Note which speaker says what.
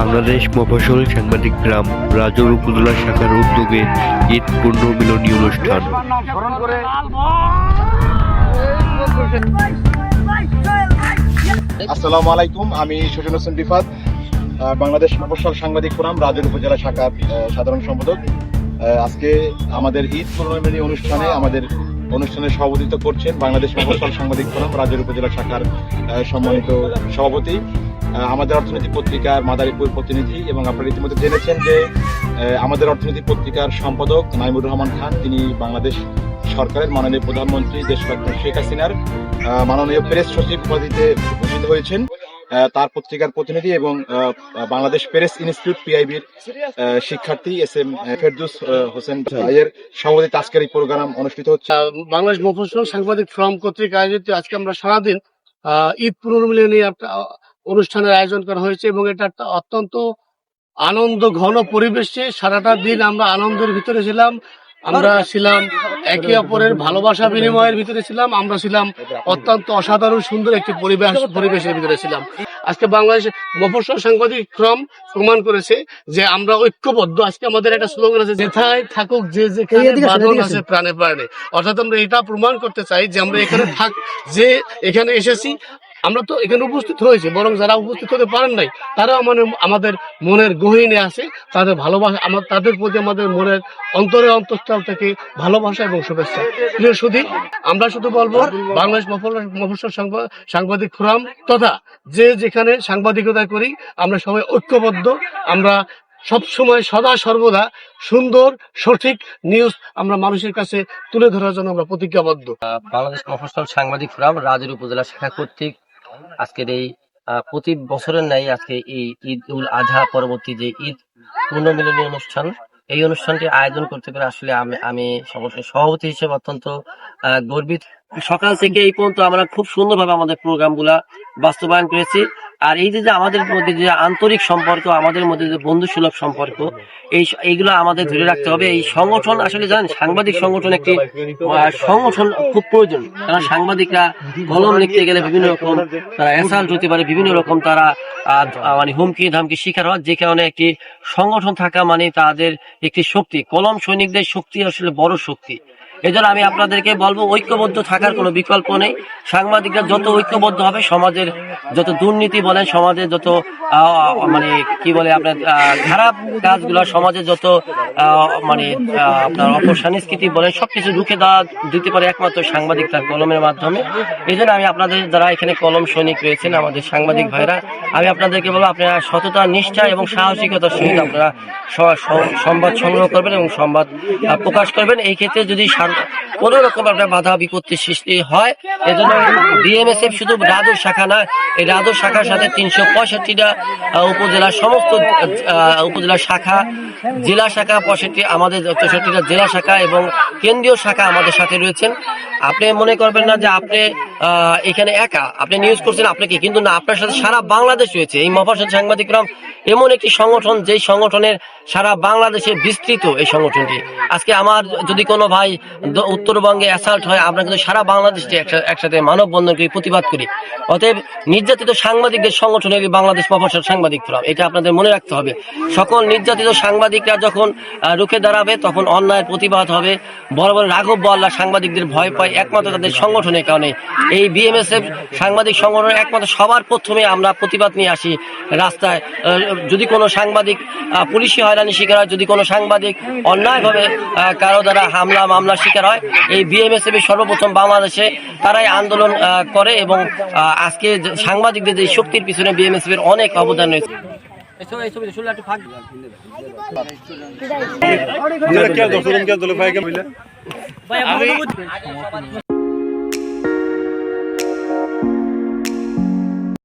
Speaker 1: বাংলাদেশ মফস্বল সাংবাদিক গ্রাম, রাজৌর উপজেলা শাখার উদ্যোগে ঈদ পূর্ণ মিলনী অনুষ্ঠান।
Speaker 2: আসসালামু আলাইকুম, আমি সুজন হোসেন রিফাত বাংলাদেশ মফস্বল সাংবাদিক ফোরাম, রাজের উপজেলা শাখার সাধারণ সম্পাদক। আজকে আমাদের ঈদ পূর্ণমিলনী অনুষ্ঠানে আমাদের অনুষ্ঠানে সভাপতিত্ব করছেন বাংলাদেশ মফস্বল সাংবাদিক ফোরাম, রাজের উপজেলা শাখার সম্মানিত সভাপতি। আমাদের অর্থনীতি পত্রিকার মাদারীপুর প্রতিনিধি এবং আপনারা ইতিমধ্যে জেনেছেন যে আমাদের অর্থনীতি পত্রিকার সম্পাদক নাইমুর রহমান খান, তিনি বাংলাদেশ সরকারের মাননীয় প্রধানমন্ত্রী দেশরত্ন শেখ হাসিনার মাননীয় প্রেস সচিব উপাধিতে ভূষিত হয়েছেন। তার পত্রিকার প্রতিনিধি এবং বাংলাদেশ প্রেস ইনস্টিটিউট পিআইবির শিক্ষার্থী এস এম ফেরদুস হোসেন ভাইয়ের সভাপতিতে আজকের এই প্রোগ্রাম অনুষ্ঠিত হচ্ছে।
Speaker 3: বাংলাদেশ মফস্বল সাংবাদিক ফোরাম কর্তৃক আয়োজিত আজকে আমরা সারাদিন ঈদ পুনর্মিলনী অনুষ্ঠানের আয়োজন করা হয়েছে এবং এটা একটা অত্যন্ত আনন্দ ঘন পরিবেশে সারাটা দিন আমরা আনন্দের ভিতরে ছিলাম। আমরা ছিলাম একে অপরের ভালোবাসা বিনিময়ের ভিতরে ছিলাম। আমরা ছিলাম অত্যন্ত অসাধারণ সুন্দর একটি পরিবেশ পরিবেশের ভিতরে ছিলাম। আজকে বাংলাদেশ মফস্বল সাংবাদিক ক্রম প্রমাণ করেছে যে আমরা ঐক্যবদ্ধ। আজকে আমাদের একটা স্লোগান আছে যেথায় থাকুক যে যেখানে বাঁধন আছে প্রাণে প্রাণে। অর্থাৎ আমরা এটা প্রমাণ করতে চাই যে আমরা এখানে থাক যে এখানে এসেছি আমরা তো এখানে উপস্থিত হয়েছি, বরং যারা উপস্থিত হতে পারেন নাই, তারাও মানে আমাদের মনের গহীনে আছে, তাদের ভালোবাসা আমার তাদের প্রতি আমাদের মনের অন্তরে অন্তঃস্থল থেকে ভালোবাসা এবং শুভেচ্ছা। প্রিয় সুধী, আমরা শুধু বলব, বাংলাদেশ মফস্বল সাংবা- সাংবাদিক ফোরাম তথা যে যেখানে সাংবাদিকতা করি, আমরা সবাই ঐক্যবদ্ধ, আমরা সব সময় সদা সর্বদা সুন্দর, সঠিক নিউজ আমরা মানুষের কাছে তুলে ধরার জন্য আমরা প্রতিজ্ঞাবদ্ধ।
Speaker 4: বাংলাদেশ মফস্বল সাংবাদিক ফোরাম রাজের উপজেলা শাখা কর্তৃক আজকের এই প্রতি বছরের ন্যায় আজকে এই ঈদ উল আজহা পরবর্তী যে ঈদ পুনর্মিলনী অনুষ্ঠান, এই অনুষ্ঠানটি আয়োজন করতে পেরে আসলে আমি আমি সভাপতি হিসেবে অত্যন্ত গর্বিত। সকাল থেকে এই পর্যন্ত আমরা খুব সুন্দরভাবে আমাদের প্রোগ্রামগুলা বাস্তবায়ন করেছি। আর এই যে আমাদের মধ্যে যে আন্তরিক সম্পর্ক, আমাদের মধ্যে যে বন্ধু সুলভ সম্পর্ক, এই এইগুলো আমাদের ধরে রাখতে হবে। এই সংগঠন, আসলে জানেন, সাংবাদিক সংগঠন একটি সংগঠন খুব প্রয়োজন। কারণ সাংবাদিকরা কলম লিখতে গেলে বিভিন্ন রকম তারা অ্যাসাল্ট হতে পারে, বিভিন্ন রকম তারা মানে হুমকি, ধামকি শিকার হয় যে কারণে একটি সংগঠন থাকা মানে তাদের একটি শক্তি। কলম সৈনিকদের শক্তি আসলে বড় শক্তি। এজন্য আমি আপনাদেরকে বলব, ঐক্যবদ্ধ থাকার কোনো বিকল্প নেই। সাংবাদিকরা যত ঐক্যবদ্ধ হবে, সমাজের যত দুর্নীতি বলেন, সমাজের যত মানে কি বলে আপনার খারাপ কাজগুলো সমাজে যত মানে আপনার অপসংস্কৃতি বলেন, সবকিছু রুখে দেওয়া দিতে পারে একমাত্র সাংবাদিক তার কলমের মাধ্যমে। এই জন্য আমি আপনাদের যারা এখানে কলম সৈনিক রয়েছেন, আমাদের সাংবাদিক ভাইরা, আমি আপনাদেরকে বলব, আপনারা সততা, নিষ্ঠা এবং সাহসিকতার সহিত আপনারা সংবাদ সংগ্রহ করবেন এবং সংবাদ প্রকাশ করবেন। এই ক্ষেত্রে যদি কোনো রকম আপনার বাধা বিপত্তি সৃষ্টি হয়। এজন্য বিএমএসএফ শুধু রাজুর শাখা না, এই রাজুর শাখার সাথে তিনশো পঁয়ষট্টিটা উপজেলার সমস্ত উপজেলা শাখা, জেলা শাখা, পঁয়ষট্টি, আমাদের চৌষট্টিটা জেলা শাখা এবং কেন্দ্রীয় শাখা আমাদের সাথে রয়েছেন। আপনি মনে করবেন না যে আপনি এখানে একা। আপনি নিউজ করছেন আপনাকে কিন্তু না, আপনার সাথে সারা বাংলাদেশ রয়েছে। এই মফাসল সাংবাদিকরাম এমন একটি সংগঠন, যেই সংগঠনের সারা বাংলাদেশে বিস্তৃত এই সংগঠনটি। আজকে আমার যদি কোনো ভাই উত্তরবঙ্গে অ্যাসাল্ট হয়, আমরা কিন্তু সারা বাংলাদেশে একসাথে মানববন্ধন করি প্রতিবাদ করি। অতএব নির্যাতিত সাংবাদিকদের সংগঠন এই বাংলাদেশ মফাসল সাংবাদিক ফোরাম এটা আপনাদের মনে রাখতে হবে। সকল নির্যাতিত সাংবাদিকরা যখন রুখে দাঁড়াবে, তখন অন্যায়ের প্রতিবাদ হবে। বড় বড় রাঘব বল্লা সাংবাদিকদের ভয় পায় একমাত্র তাদের সংগঠনের কারণে। এই বিএমএসএফ সাংবাদিক সংগঠনের একমাত্র সবার প্রথমে আমরা প্রতিবাদ নিয়ে আসি রাস্তায়। যদি কোনো সাংবাদিক আহ, পুলিশি হয়রানি শিকার হয় যদি কোনো সাংবাদিক অন্যায়ভাবে আহ, কারও দ্বারা হামলা মামলা শিকার হয় এই বিএমএসএফ সর্বপ্রথম বাংলাদেশে তারাই আন্দোলন আহ, করে এবং আজকে সাংবাদিকদের যে শক্তির পিছনে বিএমএসএফ এর অনেক অবদান রয়েছে। এই